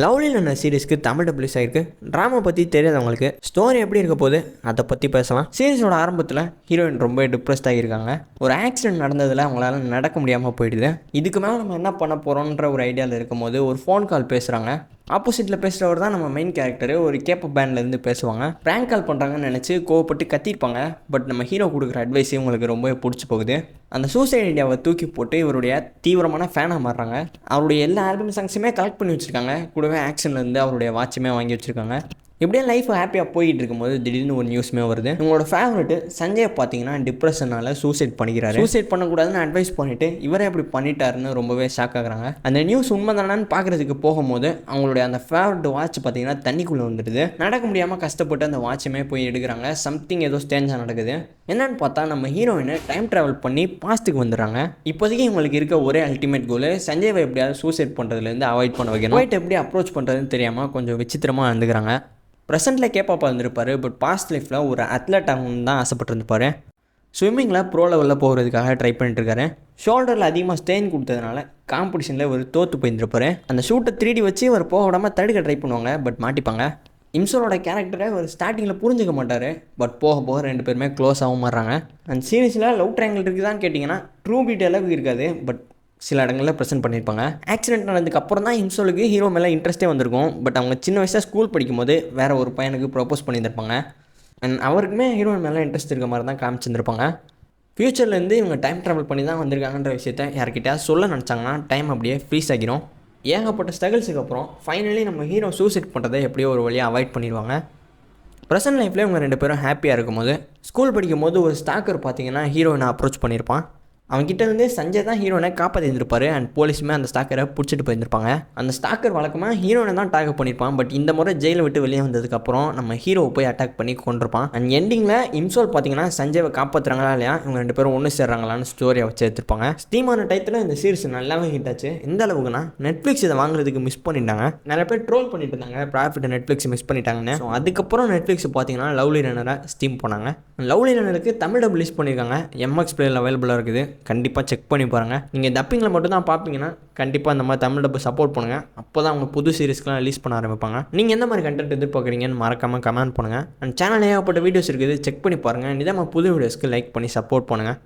Lovely லன்னர் சீரீஸ்க்கு Tamil டப்ளிஸ் ஆயிருக்கு drama பற்றி தெரியாதவங்களுக்கு ஸ்டோரி எப்படி இருக்க போகுது அதை பற்றி பேசலாம். சீரிஸோட ஆரம்பத்தில் ஹீரோயின் ரொம்ப டிப்ரெஸ்ட் ஆகியிருக்காங்க. ஒரு ஆக்சிடென்ட் நடந்ததில் அவங்களால நடக்க முடியாமல் போயிடுது. இதுக்கு மேலே நம்ம என்ன பண்ண போகிறோன்ற ஒரு ஐடியாவில் இருக்கும் போது ஒரு ஃபோன் கால் பேசுகிறாங்க ஆப்போசிட்டில் பேசுகிறவர் தான் நம்ம மெயின் கேரக்டர் ஒரு கேப்ப பேண்ட்லேருந்து பேசுவாங்க. ப்ராங்க் கால் பண்ணுறாங்கன்னு நினச்சி கோவப்பட்டு கத்திருப்பாங்க. பட் நம்ம ஹீரோ கொடுக்குற அட்வைஸே உங்களுக்கு ரொம்பவே பிடிச்சி போகுது. அந்த சூசைட் ஐடியாவை தூக்கி போட்டு இவருடைய தீவிரமான ஃபேனாக மாறுறாங்க. அவருடைய எல்லா ஆல்பம் சாங்ஸுமே கலெக்ட் பண்ணி வச்சுருக்காங்க. கூடவே ஆக்ஷன்லேருந்து அவருடைய வாட்சுமே வாங்கி வச்சுருக்காங்க. இப்படியே லைஃப் ஹாப்பியாக போயிட்டு இருக்கும்போது திடீர்னு ஒரு நியூஸ்மே வருது. உங்களோட ஃபேவரெட்டு சஞ்சய் பார்த்தீங்கன்னா டிப்ரெஷனால் சூசைட் பண்ணிக்கிறாரு. சூசைட் பண்ணக்கூடாதுன்னு அட்வைஸ் பண்ணிட்டு இவரே இப்படி பண்ணிட்டாருன்னு ரொம்பவே ஷாக் ஆகுறாங்க. அந்த நியூஸ் உண்மை தானு பார்க்குறதுக்கு போகும்போது அவங்களுடைய அந்த ஃபேவரட் வாட்ச் பார்த்தீங்கன்னா தண்ணிக்குள்ளே வந்துடுது. நடக்க முடியாமல் கஷ்டப்பட்டு அந்த வாட்சுமே போய் எடுக்கிறாங்க. சம்திங் ஏதோ ஸ்டேஞ்சாக நடக்குது. என்னன்னு பார்த்தா நம்ம ஹீரோயின் டைம் ட்ராவல் பண்ணி பாஸ்ட்டுக்கு வந்துடுறாங்க. இப்போதைக்கு இவங்களுக்கு இருக்க ஒரே அல்டிமேட் கோல் சஞ்சய் எப்படியாவது சூசைட் பண்ணுறதுலேருந்து அவாய்ட் பண்ண வைக்கணும். ஒயிட் எப்படி அப்ரோச் பண்ணுறதுன்னு தெரியாமல் கொஞ்சம் விசித்திரமாக இருந்துக்கிறாங்க ப்ரெசென்ட்டில் கேப்பாப்பாக இருந்திருப்பார் பட் பாஸ்ட் லைஃப்பில் ஒரு அத்லட் ஆகணும்னு தான் ஆசைப்பட்டிருந்துப்பார். ஸ்விம்மிங்கில் ப்ரோ லெவலில் போகிறதுக்காக ட்ரை பண்ணிட்டுருக்காரு. ஷோல்டரில் அதிகமாக ஸ்டெயின் கொடுத்ததுனால காம்படிஷனில் ஒரு தோற்று போயிருந்திருப்பாரு. அந்த ஷூட்டை த்ரீடி வச்சு அவர் போக விடாமல் தடுக்க ட்ரை பண்ணுவாங்க பட் மாட்டிப்பாங்க. இம்சோலோட கேரக்டரை ஒரு ஸ்டார்டிங்கில் புரிஞ்சுக்க மாட்டார் பட் போக போக ரெண்டு பேருமே க்ளோஸ் ஆக மாறுறாங்க. அந்த சீரீஸில் லவ் ட்ரையாங்கிள் இருக்குதான்னு கேட்டிங்கன்னா ட்ரூ பீட் அளவுக்கு இருக்காது பட் சில இடங்களில் ப்ரெசென்ட் பண்ணியிருப்பாங்க ஆக்சிடென்ட் நடந்ததுக்கு அப்புறம் தான் இம்சோலுக்கு ஹீரோ மேலே இன்ட்ரெஸ்ட்டே வந்திருக்கும். பட் அவங்க சின்ன வயசாக ஸ்கூல் படிக்கும்போது வேறு ஒரு பையனுக்கு ப்ரப்போஸ் பண்ணியிருந்திருப்பாங்க. அண்ட் அவருக்குமே ஹீரோயின் மேலே இன்ட்ரெஸ்ட் இருக்க மாதிரி தான் காமிச்சிருந்துருப்பாங்க. ஃப்யூச்சர்லேருந்து இவங்க டைம் ட்ராவல் பண்ணி தான் வந்திருக்காங்கன்ற விஷயத்த யார்கிட்டயா சொல்ல நினச்சாங்கன்னா டைம் அப்படியே ஃப்ரீஸ் ஆகிரும். ஏகப்பட்ட ஸ்ட்ரகிள்ஸுக்கு அப்புறம் ஃபைனலி நம்ம ஹீரோ சூசைட் பண்ணுறதை எப்படியோ ஒரு வழியாக அவாய்ட் பண்ணிடுவாங்க. ப்ரெசன்ட் லைஃப்லேயே இவங்க ரெண்டு பேரும் ஹாப்பியாக இருக்கும்போது ஸ்கூல் படிக்கும்போது ஒரு ஸ்டாக்கர் பார்த்தீங்கன்னா ஹீரோயினை அப்ரோச் பண்ணியிருப்பான். அவன்கிட்ட இருந்து சஞ்சய் தான் ஹீரோனை காப்பாற்றிருந்திருப்பாரு அண்ட் போலீஸுமே அந்த ஸ்டாக்கரை பிடிச்சிட்டு போயிருந்திருப்பாங்க. அந்த ஸ்டாக்கர் வழக்கமாக ஹீரோனை தான் டார்கெட் பண்ணியிருப்பான். பட் இந்த முறை ஜெயிலை விட்டு வெளியே வந்ததுக்கப்புறம் நம்ம ஹீரோவை போய் அட்டாக் பண்ணி கொண்டிருப்பான் அண்ட் எண்டிங்கில் இம்சோல் பார்த்தீங்கன்னா சஞ்சயை காப்பாற்றுறாங்களா இல்லையா? இவங்க ரெண்டு பேரும் ஒன்று சேர்றாங்களான்னு ஸ்டோரியை வச்சு எடுத்திருப்பாங்க. ஸ்டீமான டயத்தில் இந்த சீரிஸ் நல்லாவே ஹிட் ஆச்சு. எந்த அளவுக்குன்னா நெட்ஃப்ளிக்ஸ் இதை வாங்குறதுக்கு மிஸ் பண்ணிட்டாங்க. நிறைய பேர் ட்ரோல் பண்ணிட்டு இருந்தாங்க. ப்ராஃபிட் நெட்ஃப்ளிக்ஸ் மிஸ் பண்ணிட்டாங்கன்னு. ஸோ அதுக்கப்புறம் நெட்ஃப்ளிக்ஸ் பார்த்தீங்கன்னா லவ்லி ரன்னரை ஸ்டீம் போனாங்க. லவ்லி ரன்னருக்கு தமிழ் டப் ரிலீஸ் பண்ணியிருக்காங்க எம்எக்ஸ் பிளேயில் அவைலபிளாக இருக்குது. கண்டிப்பாக செக் பண்ணி பாருங்கள் நீங்கள் டப்பிங்கில் மட்டும் தான் பார்ப்பீங்கன்னா கண்டிப்பாக இந்த மாதிரி தமிழ் டப்பு சப்போர்ட் பண்ணுங்கள் அப்போ தான் அவங்க புது சீரிஸ்க்கெலாம் ரிலீஸ் பண்ண ஆரம்பிப்பாங்க. நீங்கள் எந்த மாதிரி கண்டென்ட் எதிர்பார்க்குறீங்கன்னு மறக்காமல் கமெண்ட் பண்ணுங்கள் அண்ட் சேனல் ஏகப்பட்ட வீடியோஸ் இருக்குது. செக் பண்ணி பாருங்கள் நிதமாக புது வீடியோஸ்க்கு லைக் பண்ணி சப்போர்ட் பண்ணுங்கள்